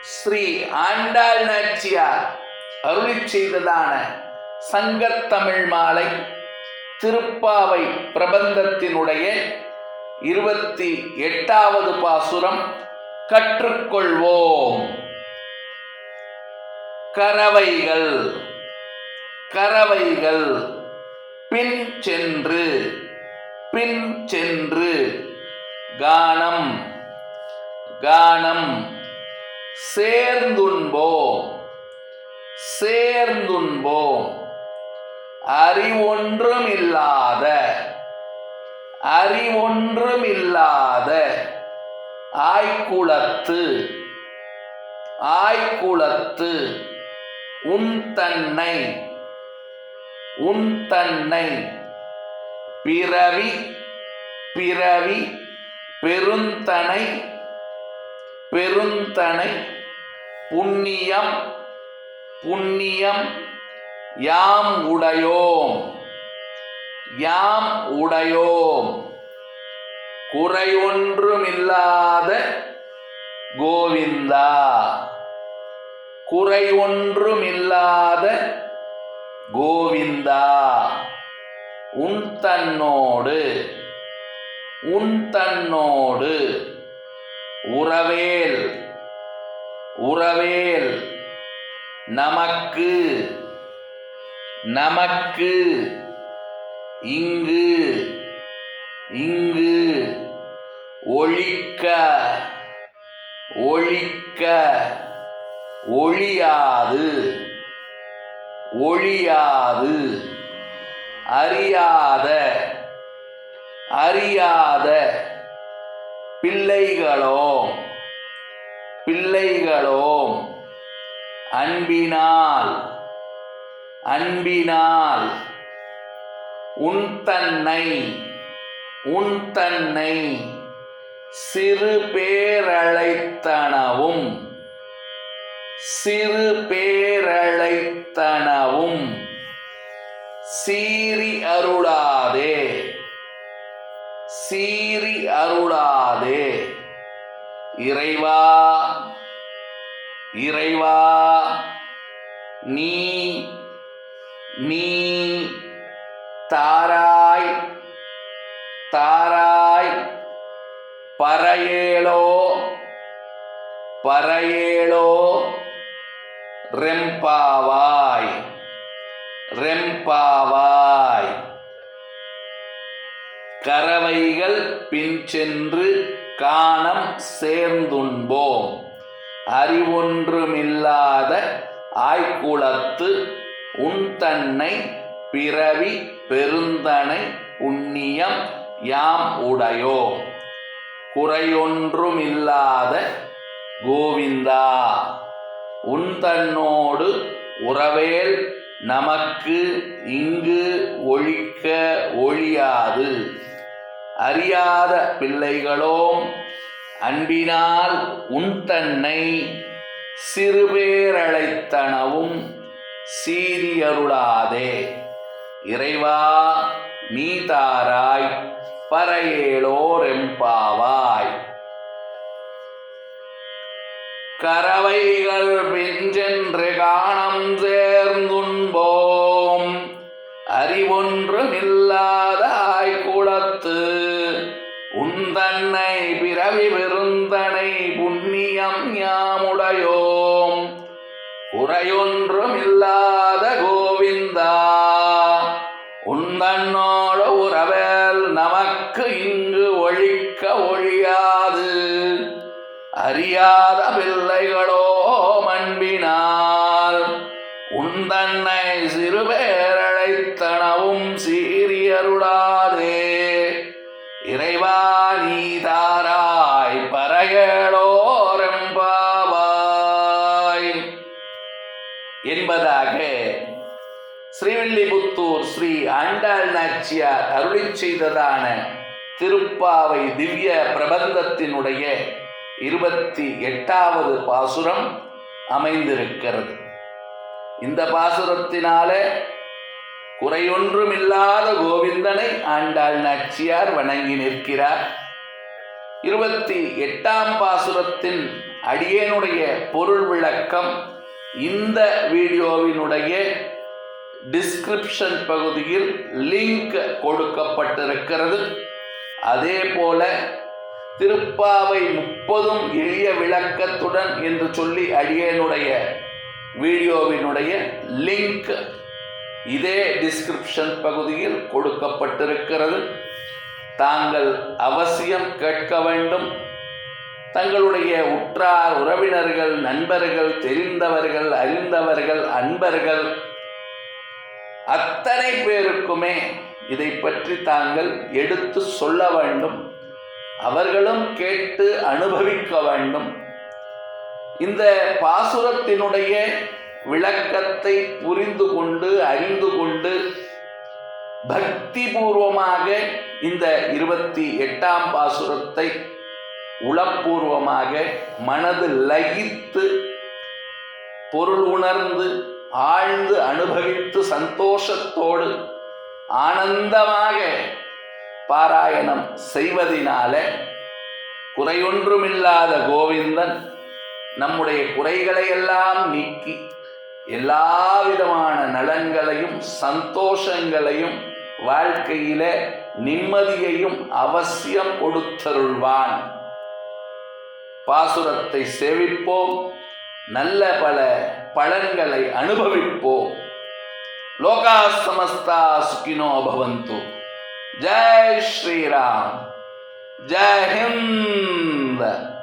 ஸ்ரீ ஆண்டாள் நாச்சியார் அருளி செய்ததான சங்கத்தமிழ் மாலை திருப்பாவை பிரபந்தத்தினுடைய இருபத்தி எட்டாவது பாசுரம் கற்றுக்கொள்வோம். கறவைகள் கறவைகள் பின் சென்று பின் சென்று கானம் கானம் சேர்ந்துண்போம். சேர்ந்துண்போம். அறிவொன்றும் இல்லாத அறிவொன்றும் இல்லாத ஆய்குளத்து ஆய்குளத்து உன் தன்னை உன் தன்னை பிறவி பிறவி பெருந்தனை பெருந்தனை புண்ணியம் புண்ணியம் யாம் உடையோம் யாம் உடையோம். குறையொன்றுமில்லாத கோவிந்தா குறையொன்றுமில்லாத கோவிந்தா. உன் தன்னோடு உன் தன்னோடு உறவேல். உறவேல். நமக்கு. நமக்கு. இங்கு. இங்கு. ஒழிக்க. ஒழிக்க. ஒழியாது. ஒழியாது. அறியாத. அறியாத. பிள்ளைகளோ பிள்ளைகளோ அன்பினால் அன்பினால் உன் தன்னை உன் தன்னை சிறு பேரழைத்தனவும் சிறு பேரழைத்தனவும் சீரி அருளா அருளாதே. இறைவா இறைவா நீ நீ தாராய் தாராய் பறையேளோ பறையேளோ ரெம்பாவாய் ரெம்பாவாய். கறவைகள் பின் சென்று காணம் சேர்ந்துண்போம். அறிவொன்றுமில்லாத ஆய்குளத்து உன் தன்னை பிறவி பெருந்தனை உண்ணியம் யாம் உடையோ. குறையொன்றுமில்லாத கோவிந்தா உன் தன்னோடு உறவேல் நமக்கு இங்கு ஒழிக்க ஒழியாது. அறியாத பிள்ளைகளோம் அன்பினால் உன் தன்னை சிறுபேரழைத்தனவும் சீரியருளாதே இறைவா நீ தாராய் பறையேளோரெம்பாவாய் கறவைகள் பிஞ்சென்று காணம் சே குறையொன்றுமில்லாத கோவிந்தா. உந்தன்னோட உறவேல் நமக்கு இங்கு ஒழிக்க ஒழியாது. அறியாத பிள்ளைகளோ மண்பினால். உந்தன்னை என்பதாக ஸ்ரீவில்லிபுத்தூர் ஸ்ரீ ஆண்டாள் நாச்சியார் அருளிச் செய்ததான திருப்பாவை திவ்ய பிரபந்தத்தினுடைய இருபத்தி எட்டாவது பாசுரம் அமைந்திருக்கிறது. இந்த பாசுரத்தினால குறையொன்றுமில்லாத கோவிந்தனை ஆண்டாள் நாச்சியார் வணங்கி நிற்கிறார். இருபத்தி எட்டாம் பாசுரத்தின் அடியேனுடைய பொருள் விளக்கம் இந்த வீடியோவினுடைய டிஸ்கிரிப்ஷன் பகுதியில் லிங்க் கொடுக்கப்பட்டிருக்கிறது. அதே போல திருப்பாவை முப்பதும் எளிய விளக்கத்துடன் என்று சொல்லி அடியனுடைய வீடியோவினுடைய லிங்க் இதே டிஸ்கிரிப்ஷன் பகுதியில் கொடுக்கப்பட்டிருக்கிறது. தாங்கள் அவசியம் கேட்க வேண்டும். தங்களுடைய உற்றார் உறவினர்கள் நண்பர்கள் தெரிந்தவர்கள் அறிந்தவர்கள் அன்பர்கள் அத்தனை பேருக்குமே இதை பற்றி தாங்கள் எடுத்து சொல்ல வேண்டும். அவர்களும் கேட்டு அனுபவிக்க வேண்டும். இந்த பாசுரத்தினுடைய விளக்கத்தை புரிந்து கொண்டு அறிந்து கொண்டு பக்தி பூர்வமாக இந்த இருபத்தி எட்டாம் பாசுரத்தை உளப்பூர்வமாக மனது லயித்து பொருள் உணர்ந்து ஆழ்ந்து அனுபவித்து சந்தோஷத்தோடு ஆனந்தமாக பாராயணம் செய்வதினால குறையொன்றுமில்லாத கோவிந்தன் நம்முடைய குறைகளையெல்லாம் நீக்கி எல்லா விதமான நலன்களையும் சந்தோஷங்களையும் வாழ்க்கையில நிம்மதியையும் அவசியம் கொடுத்தருள்வான். பாசுரத்தை சேவிப்போம் நல்ல பல பலன்களை அனுபவிப்போம். லோகா சமஸ்தா சுகினோ பவந்து. ஜெய் ஸ்ரீராம். ஜெய் ஹிந்த்.